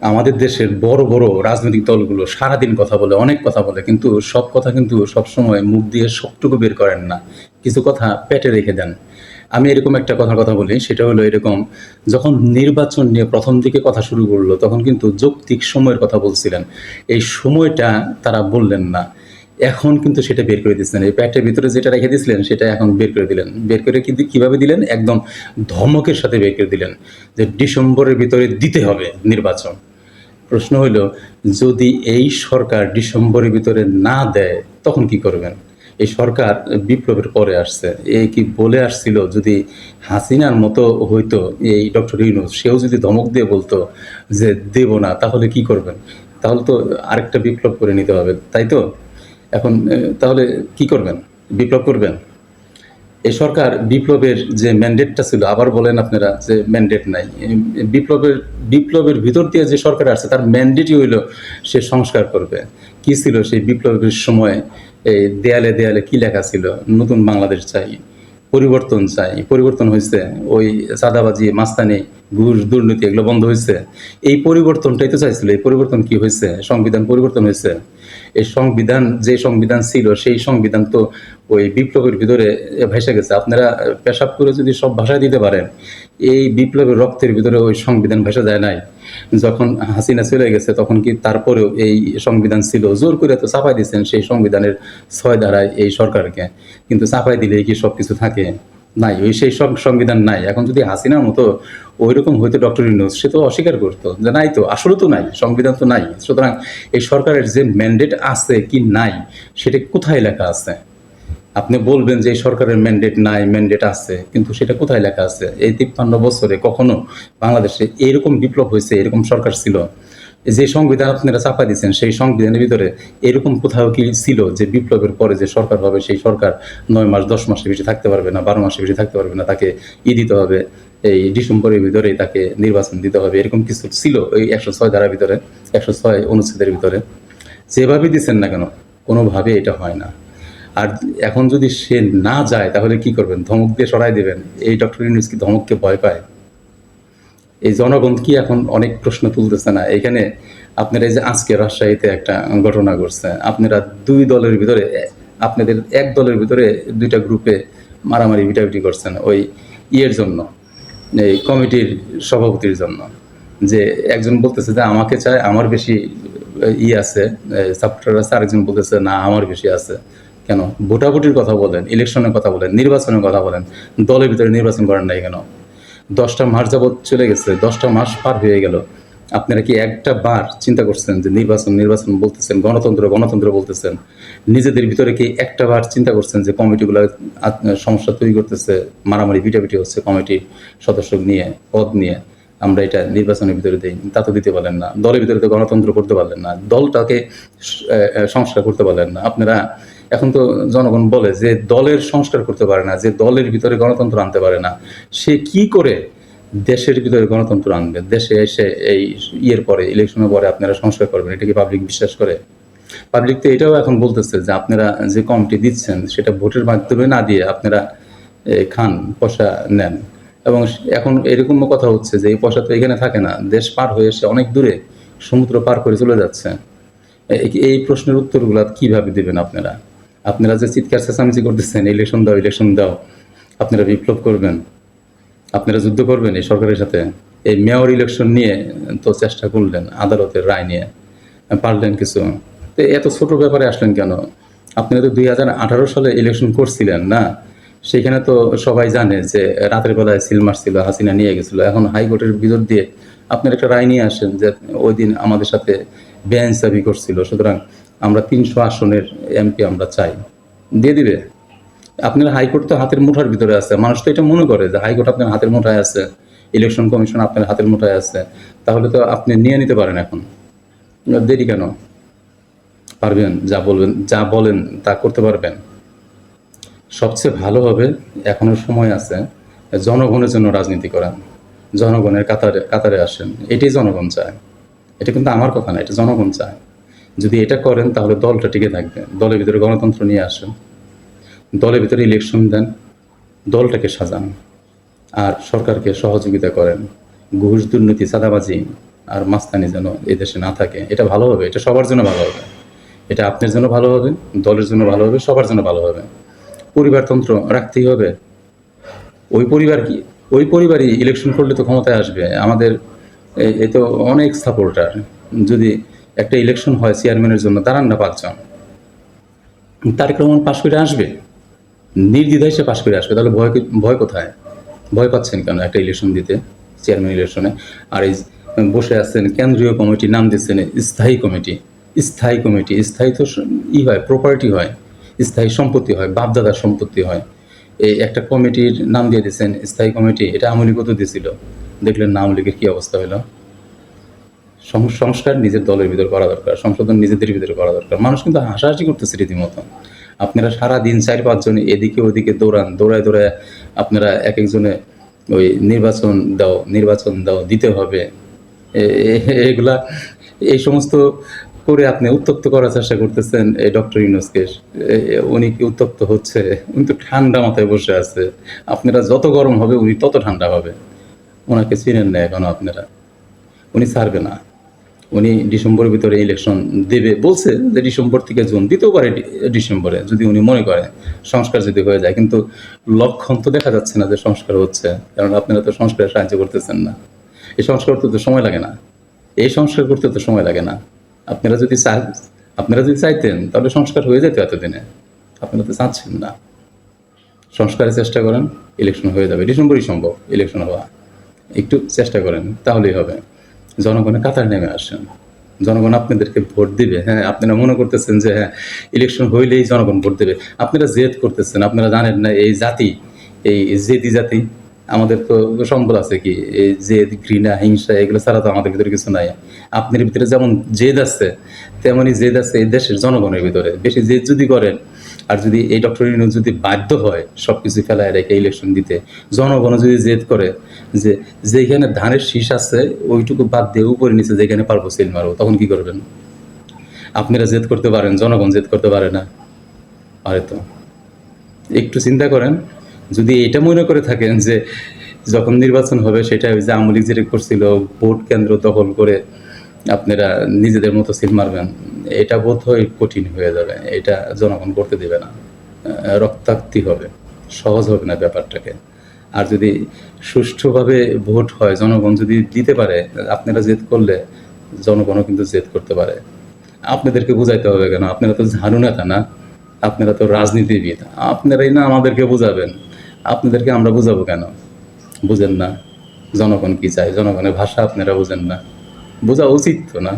আমাদের দেশের বড় বড় রাজনৈতিক দলগুলো সারাদিন কথা বলে, অনেক কথা বলে, কিন্তু সব কথা কিন্তু সবসময় মুখ দিয়ে সবটুকু বের করেন না। কিছু কথা পেটে রেখে দেন। আমি এরকম একটা কথার কথা বলি, সেটা হলো এরকম, যখন নির্বাচন নিয়ে প্রথম দিকে কথা শুরু করল, তখন কিন্তু যৌক্তিক সময়ের কথা বলছিলেন। এই সময়টা তারা বললেন না। এখন কিন্তু সেটা বের করে দিচ্ছেন। এই প্যাটের ভিতরে যেটা রেখে দিয়েছিলেন, সেটা এখন বের করে দিলেন। বের করে কিন্তু কীভাবে দিলেন? একদম ধমকের সাথে বের করে দিলেন যে ডিসেম্বরের ভিতরে দিতে হবে নির্বাচন। প্রশ্ন হলো যদি এই সরকার ডিসেম্বরের ভিতরে না দেয়, তখন কি করবেন? এই সরকার বিপ্লবের পরে আসছে। এ কি বলে আসছিল, যদি হাসিনার মতো হইতো এই ডক্টর ইউনুস, সেও যদি ধমক দিয়ে বলতো যে দেব না, তাহলে কি করবেন? তাহলে তো আরেকটা বিপ্লব করে নিতে হবে, তাই তো? এখন তাহলে কি করবেন? বিপ্লব করবেন? এই সরকার বিপ্লবের যে ম্যান্ডেটটা ছিল, আবার বলেন আপনারা যে ম্যান্ডেট নাই বিপ্লবের বিপ্লবের ভিতর দিয়ে যে সরকার আসছে, তার ম্যান্ডেটই হইল সে সংস্কার করবে। কি ছিল সেই বিপ্লবের সময়? এই দেয়ালে দেয়ালে কি লেখা ছিল? নতুন বাংলাদেশ চাই, পরিবর্তন চাই, পরিবর্তন হয়েছে ওই চাঁদাবাজি, মাস্তানি ঘুষ, দুর্নীতি এগুলো বন্ধ হয়েছে। এই পরিবর্তনটাই তো চাইছিল, এই পরিবর্তন কি হয়েছে? সংবিধান পরিবর্তন হয়েছে। এই সংবিধান, যে সংবিধান ছিল, সেই সংবিধান তো ওই বিপ্লবের ভিতরে ভেসে গেছে। আপনারা পেশাব করে যদি সব ভাষায় দিতে পারেন, এই বিপ্লবের রক্তের ভিতরে ওই সংবিধান ভেসে যায় নাই। যখন হাসিনা চলে গেছে, তখন কি তারপরেও এই সংবিধান ছিল? জোর করে তো চাপাই দিচ্ছেন সেই সংবিধানের ছয় ধারায় এই সরকারকে। কিন্তু চাপাই দিলেই কি সব কিছু থাকে? নাই, ওই সেই সব সংবিধান নাই। এখন যদি হাসিনার মতো ওই রকম হয়তো ডক্টর ইউনুস, সে তো অস্বীকার করতো যে নাই তো, আসলে তো নাই, সংবিধান তো নাই। সুতরাং এই সরকারের যে ম্যান্ডেট আছে কি নাই, সেটা কোথায় লেখা আছে? আপনি বলবেন যে সরকারের ম্যান্ডেট নাই ম্যান্ডেট আছে, কিন্তু সেটা কোথায় লেখা আছে? এই তিপ্পান্ন বছরে কখনো বাংলাদেশে এরকম বিপ্লব হয়েছে, এরকম সরকার ছিল? যে সংবিধান আপনারা চাপা দিচ্ছেন সেই সংবিধানের ভিতরে এরকম কোথাও কি ছিল যে বিপ্লবের পরে যে সরকার হবে সেই সরকার নয় মাস, দশ মাসের বেশি থাকতে পারবে না, বারো মাসের বেশি থাকতে পারবে না, তাকে ই দিতে হবে, এই ডিসেম্বরের ভিতরেই তাকে নির্বাচন দিতে হবে, এরকম কিছু ছিল এই একশো ছয় ধারার ভিতরে, একশো ছয় অনুচ্ছেদের ভিতরে। যেভাবে দিচ্ছেন না কেন, কোনোভাবে এটা হয় না। আর এখন যদি সে না যায়, তাহলে কি করবেন? ধমক দিয়ে সরাই দেবেন। এই ডক্টর ইউনুস কি ধমককে ভয় পায়? এই জনগণ কি এখন অনেক প্রশ্ন তুলতেছে না? এখানে আপনারা এই যে আজকে রাজশাহীতে একটা ঘটনা ঘটছে। আপনারা দুই দলের ভিতরে, আপনাদের এক দলের ভিতরে দুইটা গ্রুপে মারামারি, ভিটাভিটি করছেন ওই ইয়ের জন্য, এই কমিটির সভাপতির জন্য। যে একজন বলতেছে যে আমাকে চায় আমার বেশি ই আছে সাপোর্টার আছে, আরেকজন বলতেছে না, আমার বেশি আছে। কেন? ভোটাভুটির কথা বলেন, ইলেকশনের কথা বলেন, নির্বাচনের কথা বলেন, দলের ভিতরে নির্বাচন করেন নাই কেন? দশটা মাস যাবৎ চলে গেছে, দশটা মাস পার হয়ে গেল। আপনারা কি একটা বার চিন্তা করছেন যে নির্বাচন নির্বাচন বলতেছেন, গণতন্ত্র গণতন্ত্র বলতেছেন? নিজেদের ভিতরে কি একটা বার চিন্তা করছেন যে কমিটিগুলো সমস্যা তৈরি করতেছে, মারামারি, পিটাপিটি হচ্ছে কমিটি সদস্য নিয়ে, পদ নিয়ে? আমরা এটা নির্বাচনের ভিতরে দিই, তা তো দিতে পারলেন না। দলের ভিতরে তো গণতন্ত্র করতে পারলেন না। দলটাকে সংস্কার করতে পারলেন না। আপনারা এখন তো জনগণ বলে যে দলের সংস্কার করতে পারে না, যে দলের ভিতরে গণতন্ত্র আনতে পারে না, সে কি করে দেশের ভিতরে গণতন্ত্র আনবে? দেশে এসে এই ইয়ের পরে ইলেকশনের পরে আপনারা সংস্কার করবেন, এটা কি পাবলিক বিশ্বাস করে? পাবলিক তো এটাও এখন বলতেছে যে আপনারা যে কমিটি দিচ্ছেন, সেটা ভোটের মাধ্যমে না দিয়ে আপনারা খান, পয়সা নেন। এবং এখন এরকমও কথা হচ্ছে যে এই পয়সা তো এখানে থাকে না, দেশ পার হয়ে এসে অনেক দূরে সমুদ্র পার করে চলে যাচ্ছে। এই- এই প্রশ্নের উত্তরগুলো কীভাবে দিবেন আপনারা? আপনারা যে চিৎকার চেঁচামেচি করতেছেন ইলেকশন দাও ইলেকশন দাও, আপনারা বিপ্লব করবেন। আপনারা যুদ্ধ করবেন এই সরকারের সাথে। এই মেয়র ইলেকশন নিয়ে তো চেষ্টা করলেন আদালতের রায় নিয়ে। পারলেন কিছু। তো এত ছোট ব্যাপারে আসলেন কেন? আপনারা তো দুই হাজার আঠারো সালে ইলেকশন করছিলেন, না? সেখানে তো সবাই জানে যে রাতের বেলায় সিল মারছিল, হাসিনা নিয়ে গেছিল। এখন হাইকোর্টের ভিতর দিয়ে আপনার একটা রায় নিয়ে আসেন যে ওই দিন আমাদের সাথে বেআইনসাফি করছিল। সুতরাং আমরা তিনশো আসনের এমপি আমরা চাই। দিয়ে দিবে। আপনার হাইকোর্ট তো হাতের মুঠার ভিতরে আছে। মানুষ তো এটা মনে করে যে হাইকোর্ট আপনার হাতের মুঠায় আছে। ইলেকশন কমিশন আপনার হাতের মুঠায় আছে। তাহলে তো আপনি নিয়ে নিতে পারেন এখন। দেরি কেন? পারবেন, যা বলবেন, যা বলেন তা করতে পারবেন। সবচেয়ে ভালো হবে, এখনও সময় আছে, জনগণের জন্য রাজনীতি করেন জনগণের কাতারে কাতারে আসেন। এটাই জনগণ চায়। এটা কিন্তু আমার কথা না, এটা জনগণ চায়। যদি এটা করেন, তাহলে দলটা টিকে থাকবে। দলের ভিতরে গণতন্ত্র নিয়ে আসেন। দলের ভিতরে ইলেকশন দেন। দলটাকে সাজান। আর সরকারকে সহযোগিতা করেন। ঘুষ, দুর্নীতি, চাঁদাবাজি আর মাস্তানি যেন এই দেশে না থাকে। এটা ভালো হবে। এটা সবার জন্য ভালো হবে। এটা আপনার জন্য ভালো হবে, দলের জন্য ভালো হবে, সবার জন্য ভালো হবে। পরিবারতন্ত্র রাখতেই হবে। ওই পরিবার কি? ওই পরিবারই ইলেকশন করলে তো ক্ষমতায় আসবে। আমাদের এই তো অনেক সাপোর্টার যদি একটা ইলেকশন হয় চেয়ারম্যানের জন্য, দাঁড়ান না পাঁচজন। তারেক রহমান পাশ করে আসবে? নির্দ্বিধায় সে পাশ করে আসবে, তাহলে ভয় ভয় কোথায়? ভয় পাচ্ছেন কেন একটা ইলেকশন দিতে চেয়ারম্যান ইলেকশনে আর এই বসে আছেন কেন্দ্রীয় কমিটি, নাম দিচ্ছেন স্থায়ী কমিটি। স্থায়ী কমিটি, স্থায়ী তো ই হয় প্রপার্টি হয়, স্থায়ী সম্পত্তি হয়, বাপদাদার সম্পত্তি হয়। এই একটা কমিটির নাম দিয়ে দিয়েছেন স্থায়ী কমিটি, এটা আমলি কত দিয়েছিল। দেখলেন না আওয়ামী লীগের কী অবস্থা হলো। সংস্কার নিজের দলের ভিতর করা দরকার, সংশোধন নিজেদের ভিতরে করা দরকার। মানুষ কিন্তু হাসাহাসি করতেছে রীতিমতো। আপনারা সারা দিন চার পাঁচজন এদিকে ওদিকে দৌড়ান, দৌড়ায় দৌড়ায় আপনারা এক একজনে ওই নির্বাচন দাও নির্বাচন দাও, দিতে হবে। এগুলা, এই সমস্ত করে আপনি উত্তপ্ত করার চেষ্টা করতেছেন এই ডক্টর ইউনুসকে। উনি কি উত্তপ্ত হচ্ছে? উনি তো ঠান্ডা মাথায় বসে আছে। আপনারা যত গরম হবে, উনি তত ঠান্ডা হবে। ওনাকে চিনেন না এখনও আপনারা। উনি ছাড়বে না। উনি ডিসেম্বরের ভিতরে ইলেকশন দেবে। বলছে যে ডিসেম্বর থেকে জুন দিতেও পারে ডিসেম্বরে যদি উনি মনে করে সংস্কার যদি হয়ে যায়। কিন্তু লক্ষণ তো দেখা যাচ্ছে না যে সংস্কার হচ্ছে, কারণ আপনারা তো সংস্কারে সাহায্য করতেছেন না। এই সংস্কার করতে তো সময় লাগে না। এই সংস্কার করতে তো সময় লাগে না। আপনারা যদি আপনারা যদি চাইতেন, তাহলে সংস্কার হয়ে যেত এতদিনে। আপনারা তো চাচ্ছেন না। সংস্কারের চেষ্টা করেন ইলেকশন হয়ে যাবে। ডিসেম্বরই সম্ভব ইলেকশন হওয়া। একটু চেষ্টা করেন, তাহলেই হবে। জনগণের কাতার নেমে আসেন জনগণ আপনাদেরকে ভোট দিবে। হ্যাঁ আপনারা মনে করতেছেন যে হ্যাঁ ইলেকশন হইলেই জনগণ ভোট দেবে। আপনারা জেদ করতেছেন, আপনারা জানেন না, এই জাতি, এই জেদি জাতি, আমাদের তো সম্বল আছে কি, এই জেদ, ঘৃণা, হিংসা, এগুলো ছাড়া তো আমাদের ভিতরে কিছু নাই। আপনার ভিতরে যেমন জেদ আছে, তেমনই জেদ আছে এই দেশের জনগণের ভিতরে। বেশি জেদ যদি করেন আর যদি এই ডক্টর ইউনুস যদি বাধ্য হয় সব কিছু ফেলায় রেখে ইলেকশন দিতে, জনগণ যদি জেদ করে যে যেখানে ধানের শীষ আছে, ওইটুকু বাদ দিয়ে উপরে নিচে যেখানে পারব সিল মারবো, তখন কি করবেন? আপনারা জেদ করতে পারেন, জনগণ জেদ করতে পারে না। পারে তো। একটু চিন্তা করেন, যদি এটা মনে করে থাকেন যে যখন নির্বাচন হবে সেটা ওই যে আমলিক যেটা করছিল, ভোট কেন্দ্র দখল করে আপনারা নিজেদের মতো সিল মারবেন, এটা বোধ হয় কঠিন হয়ে যাবে, এটা জনগণ করতে দেবে না। রক্তাক্তি হবে, সহজ হবে না ব্যাপারটাকে। আর যদি সুষ্ঠুভাবে ভোট হয়, জনগণ যদি দিতে পারে, আপনারা জেদ করলে জনগণও কিন্তু জেদ করতে পারে। আপনাদেরকে বুঝাইতে হবে কেন? আপনারা তো ঝাড়ু নেতা না? আপনারা তো রাজনীতিবিদ। আপনারাই না আমাদেরকে বুঝাবেন। আপনাদেরকে আমরা বুঝাবো কেন? বুঝেন না। জনগণ কি চায়? জনগণের ভাষা আপনারা বুঝেন না। বোঝা উচিত তো না?